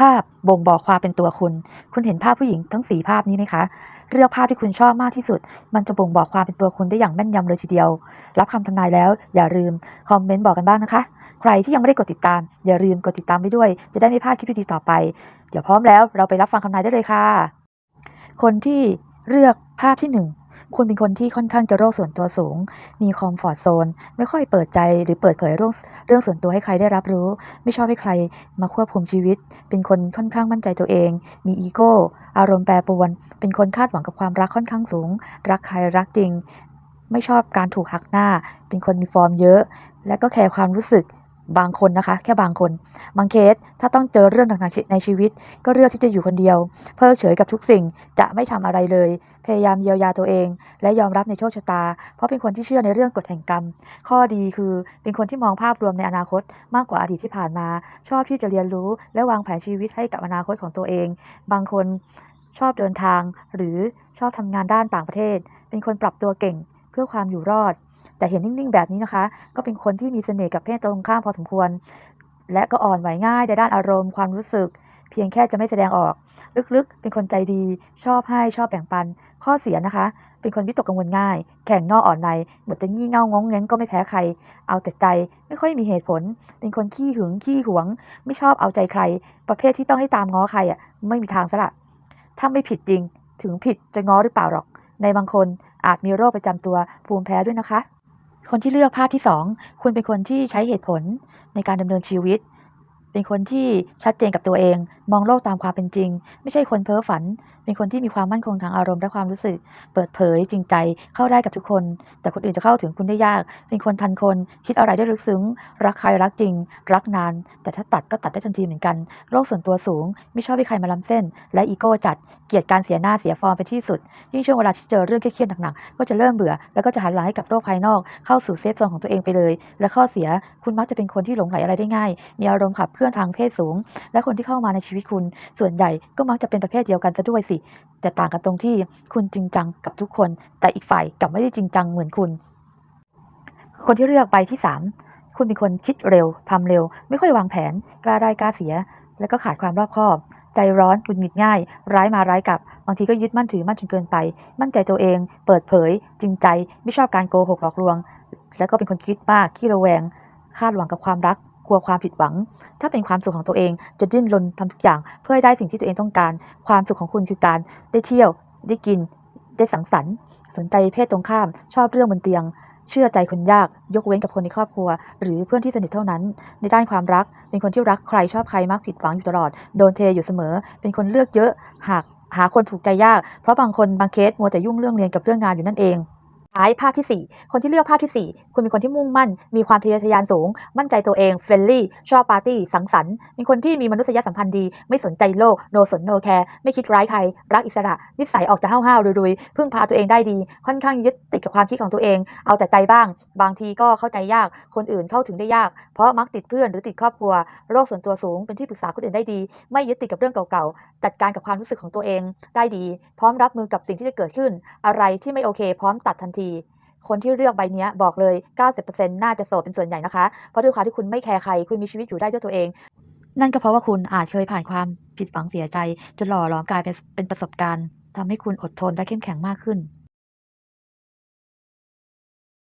ภาพบ่งบอกความเป็นตัวคุณ คุณเห็นภาพผู้หญิงทั้งสี่ภาพนี้ไหมคะ เลือกภาพที่คุณชอบมากที่สุด มันจะบ่งบอกความเป็นตัวคุณได้อย่างแม่นยำเลยทีเดียว รับคำทำนายแล้วอย่าลืมคอมเมนต์บอกกันบ้างนะคะ ใครที่ยังไม่ได้กดติดตาม อย่าลืมกดติดตามไว้ด้วย จะได้ไม่พลาดคลิปดีๆต่อไป เดี๋ยวพร้อมแล้วเราไปรับฟังคำนายได้เลยค่ะ คนที่เลือกภาพที่หนึ่ง คุณเป็นคนที่ค่อนข้างจะโรคส่วนตัวสูง มีคอมฟอร์ตโซน ไม่ค่อยเปิดใจหรือเปิดเผยเรื่องเรื่องส่วนตัวให้ใครได้รับรู้ ไม่ชอบให้ใครมาควบคุมชีวิต เป็นคนค่อนข้างมั่นใจตัวเอง มีอีโก้ อารมณ์แปรปรวน เป็นคนคาดหวังกับความรักค่อนข้างสูง รักใครรักจริง ไม่ชอบการถูกหักหน้า เป็นคนมีฟอร์มเยอะ และก็แคร์ความรู้สึก บางคนนะคะ แค่บางคน บางเคสถ้าต้องเจอเรื่องหนักๆในชีวิต ก็เลือกที่จะอยู่คนเดียว เพิกเฉยกับทุกสิ่งจะไม่ทำอะไรเลย พยายามเยียวยาตัวเอง และยอมรับในโชคชะตา เพราะเป็นคนที่เชื่อในเรื่องกฎแห่งกรรม ข้อดีคือเป็นคนที่มองภาพรวมในอนาคต มากกว่าอดีตที่ผ่านมา ชอบที่จะเรียนรู้ และวางแผนชีวิตให้กับอนาคตของตัวเอง บางคนชอบเดินทาง หรือชอบทำงานด้านต่างประเทศ เป็นคนปรับตัวเก่ง เพื่อความอยู่รอด แต่เห็นนิ่งๆแบบนี้นะคะ ก็เป็นคนที่มีเสน่ห์กับเพศตรงข้ามพอสมควร และก็อ่อนไหวง่ายในด้านอารมณ์ความรู้สึก เพียงแค่จะไม่แสดงออก ลึกๆ เป็นคนใจดี ชอบให้ชอบแบ่งปัน ข้อเสียนะคะ เป็นคนวิตกกังวลง่าย แข็งนอกอ่อนในบทจะงี่เง่างงแงงก็ไม่แพ้ใคร เอาแต่ใจไม่ค่อยมีเหตุผล เป็นคนขี้หึงขี้หวง ไม่ชอบเอาใจใคร ประเภทที่ต้องให้ตามง้อใครอะไม่มีทางซะละถ้าไม่ผิดจริง ถึงผิดจะง้อหรือเปล่าหรอก ในบางคนอาจมีโรคประจำตัวภูมิแพ้ด้วยนะคะ คนที่เลือกภาพที่สองคุณเป็นคนที่ใช้เหตุผลในการดำเนินชีวิต เป็นคนที่ชัดเจนกับตัวเอง มองโลกตามความเป็นจริง ไม่ใช่คนเพ้อฝัน เป็นคนที่มีความมั่นคงทางอารมณ์และความรู้สึก เปิดเผยจริงใจเข้าได้กับทุกคน แต่คนอื่นจะเข้าถึงคุณได้ยาก เป็นคนทันคน คิดอะไรได้ลึกซึ้ง รักใครรักจริง รักนาน แต่ถ้าตัดก็ตัดได้ทันทีเหมือนกันโรคส่วนตัวสูง ไม่ชอบให้ใครมาล้ำเส้น และอีโก้จัด เกลียดการเสียหน้าเสียฟอร์มเป็นที่สุด ยิ่งช่วงเวลาที่เจอเรื่องเครียดๆหนักๆ ก็จะเริ่มเบื่อ แล้วก็จะหันหลังให้กับโลกภายนอก เข้าสู่เซฟโซนของตัวเองไปเลย และข้อเสียคุณมักจะเป็นคนที่หลงไหลอะไรได้ง่าย มีอารมณ์ขับเพื่อนทางเพศสูง และคนที่เข้ามาในชีวิตคุณ ส่วนใหญ่ก็มักจะเป็นประเภทเดียวกันซะด้วยสิ แต่ต่างกันตรงที่คุณจริงจังกับทุกคน แต่อีกฝ่ายกลับไม่ได้จริงจังเหมือนคุณ คนที่เลือกใบที่สามคุณเป็นคนคิดเร็วทำเร็ว ไม่ค่อยวางแผน กล้าได้กล้าเสีย และก็ขาดความรอบคอบใจร้อนหงุดหงิดง่าย ร้ายมาร้ายกลับ บางทีก็ยึดมั่นถือมั่นจนเกินไป มั่นใจตัวเอง เปิดเผย จริงใจ ไม่ชอบการโกหกหลอกลวง แล้วก็เป็นคนคิดมากขี้ระแวง คาดหวังกับความรัก ลัวความผิดหวัง ถ้าเป็นความสุขของตัวเองจะดิ้นรนทำทุกอย่าง เพื่อให้ได้สิ่งที่ตัวเองต้องการ ความสุขของคุณคือการได้เที่ยวได้กิน ได้สังสรรค์ สนใจเพศตรงข้าม ชอบเรื่องบนเตียง เชื่อใจคนยาก ยกเว้นกับคนในครอบครัว หรือเพื่อนที่สนิทเท่านั้น ในด้านความรัก เป็นคนที่รักใครชอบใครมักผิดหวังอยู่ตลอด โดนเทอยู่เสมอ เป็นคนเลือกเยอะ หากหาคนถูกใจยาก เพราะบางคนบางเคสมัวแต่ยุ่งเรื่องเรียนกับเรื่องงานอยู่นั่นเอง ท้ายภาพที่ 4 คนที่เลือกภาพทีสี่ 4 คุณเป็นคนที่มุ่งมั่น มีความทะเยอทะยานสูง มั่นใจตัวเองเฟรนลี่ ชอบปาร์ตี้ สังสรรค์เป็นคนที่มีมนุษยสัมพันธ์ดี ไม่สนใจโลก โนสนโนแคร์ ไม่คิดร้ายใคร รักอิสระ นิสัยออกจะห้าวๆรุยๆ พึ่งพาตัวเองได้ดี ค่อนข้างยึดติดกับความคิดของตัวเอง เอาแต่ใจบ้าง บางทีก็เข้าใจยาก คนอื่นเข้าถึงได้ยาก เพราะมักติดเพื่อนหรือติดครอบครัว โรคส่วนตัวสูง เป็นที่ปรึกษาคนอื่นได้ดี ไม่ยึดติดกับเรื่องเก่าๆ จัดการกับความรู้สึกของตัวเอง ได้ดี พร้อมรับมือกับสิ่งที่จะเกิดขึ้น อะไรที่ไม่โอเค พร้อมตัดทันทีคนที่เลือกใบนี้บอกเลย 90%น่าจะโสดเป็นส่วนใหญ่นะคะ เพราะด้วยความที่คุณไม่แคร์ใคร คุณมีชีวิตอยู่ได้ด้วยตัวเอง นั่นก็เพราะว่าคุณอาจเคยผ่านความผิดหวังเสียใจจนหล่อหลอมกลายเป็นเป็นประสบการณ์ทำให้คุณอดทนและเข้มแข็งมากขึ้น